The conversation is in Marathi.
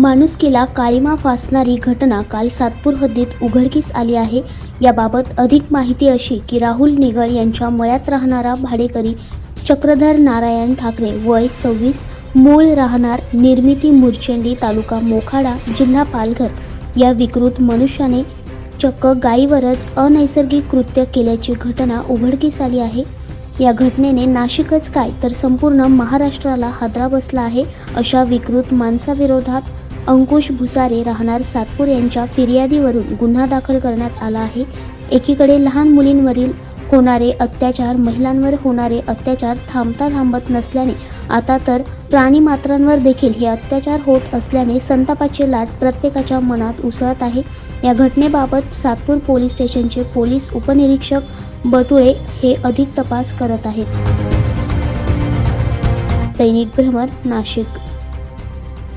माणुसकीला काळीमा फासणारी घटना काल सातपूर हद्दीत उघडकीस आली आहे. याबाबत अधिक माहिती अशी की राहुल निगळ यांच्या मळ्यात राहणारा भाडेकरी चक्रधर नारायण ठाकरे वय सव्वीस मूळ राहणार निर्मिती मुरचेंडी तालुका मोखाडा जिल्हा पालघर. या विकृत मनुष्याने चक्क गायीवरच अनैसर्गिक कृत्य केल्याची घटना उघडकीस आली आहे. या घटनेने नाशिकच काय तर संपूर्ण महाराष्ट्राला हादरा बसला आहे अशा विकृत माणसाविरोधात अंकुश भुसारे राहणार सातपूर यांच्या फिर्यादीवरून गुन्हा दाखल करण्यात आला आहे. एकीकडे लहान मुलींवरील होणारे अत्याचार महिलांवर होणारे अत्याचार थांबता थांबत नसल्याने आता तर प्राणीमात्रांवर देखील हे अत्याचार होत असल्याने संतापाची लाट प्रत्येकाच्या मनात उसळत आहे. या घटनेबाबत सातपूर पोलीस स्टेशनचे पोलीस उपनिरीक्षक बटुळे हे अधिक तपास करत आहेत. दैनिक भ्रमर नाशिक.